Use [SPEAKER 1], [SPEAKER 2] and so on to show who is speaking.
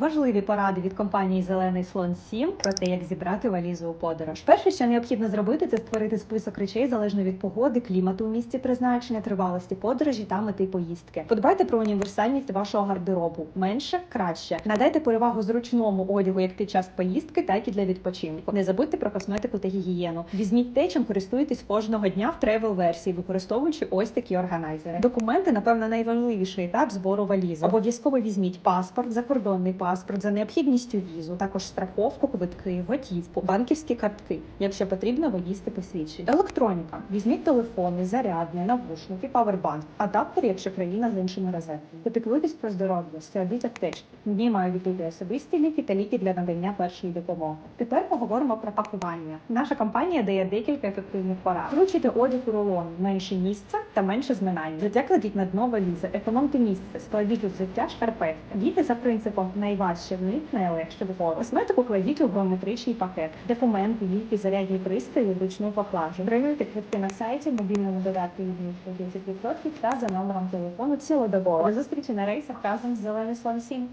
[SPEAKER 1] Важливі поради від компанії Зелений слон 7 про те, як зібрати валізу у подорож. Перше, що необхідно зробити, це створити список речей залежно від погоди, клімату у місці призначення, тривалості подорожі та мети поїздки. Подбайте про універсальність вашого гардеробу. Менше краще. Надайте перевагу зручному одягу як під час поїздки, так і для відпочинку. Не забудьте про косметику та гігієну. Візьміть те, чим користуєтесь кожного дня в тревел версії, використовуючи ось такі органайзери. Документи, напевно, найважливіший етап збору валізи. Обов'язково візьміть паспорт, закордонний паспорт, за необхідністю візу, також страховку, квитки, готівку, банківські картки, якщо потрібно виїзди посвідчень. Електроніка. Візьміть телефони, зарядне, навушники, павербанк, адаптер, якщо країна з іншими розетками. Попіклуйтесь про здоров'я, складіть аптечки. В ній мають бути особисті ліки та ліки для надання першої допомоги. Тепер поговоримо про пакування. Наша компанія дає декілька ефективних порад. Вручити одяг у рулон, менше місця та менше зминань. Взуття кладіть на дно валізи, економте місце, складіть у взуття шкарпет. Дійте за принципом найважче в найлегше вгору. Косметику кладіть у геометричний пакет. Документи, ліки, зарядні пристрої, вручну поклажу. Приймайте квитки на сайті, мобільному додатку від 10% та за номером телефону цілодобово. До зустрічі на рейсах разом з Слон 7.